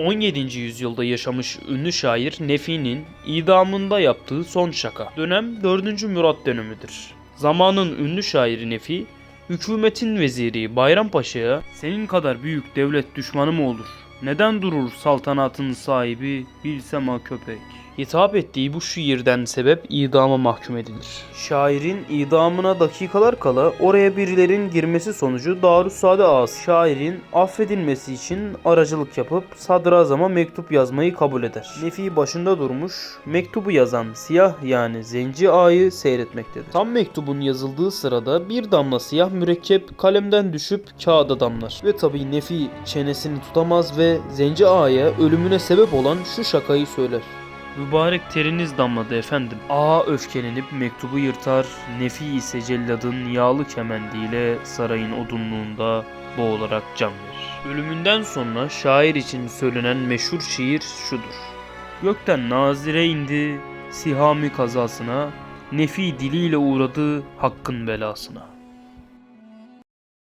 17. yüzyılda yaşamış ünlü şair Nefi'nin idamında yaptığı son şaka. Dönem 4. Murat dönemidir. Zamanın ünlü şairi Nefi, hükümetin veziri Bayrampaşa'ya senin kadar büyük devlet düşmanı mı olur? Neden durur saltanatın sahibi bilsem ha köpek. Hitap ettiği bu şiirden sebep idama mahkum edilir. Şairin idamına dakikalar kala oraya birilerin girmesi sonucu Darüssaade Ağası şairin affedilmesi için aracılık yapıp sadrazama mektup yazmayı kabul eder. Nefi başında durmuş, mektubu yazan siyah yani zenci ağayı seyretmektedir. Tam mektubun yazıldığı sırada bir damla siyah mürekkep kalemden düşüp kağıda damlar. Ve tabi Nefi çenesini tutamaz ve zenci ağaya ölümüne sebep olan şu şakayı söyler. Mübarek teriniz damladı efendim. Ağa öfkelenip mektubu yırtar, Nefi ise celladın yağlı kemendiyle sarayın odunluğunda boğularak can verir. Ölümünden sonra şair için söylenen meşhur şiir şudur. Gökten nazire indi, sihami kazasına, Nefi diliyle uğradı hakkın belasına.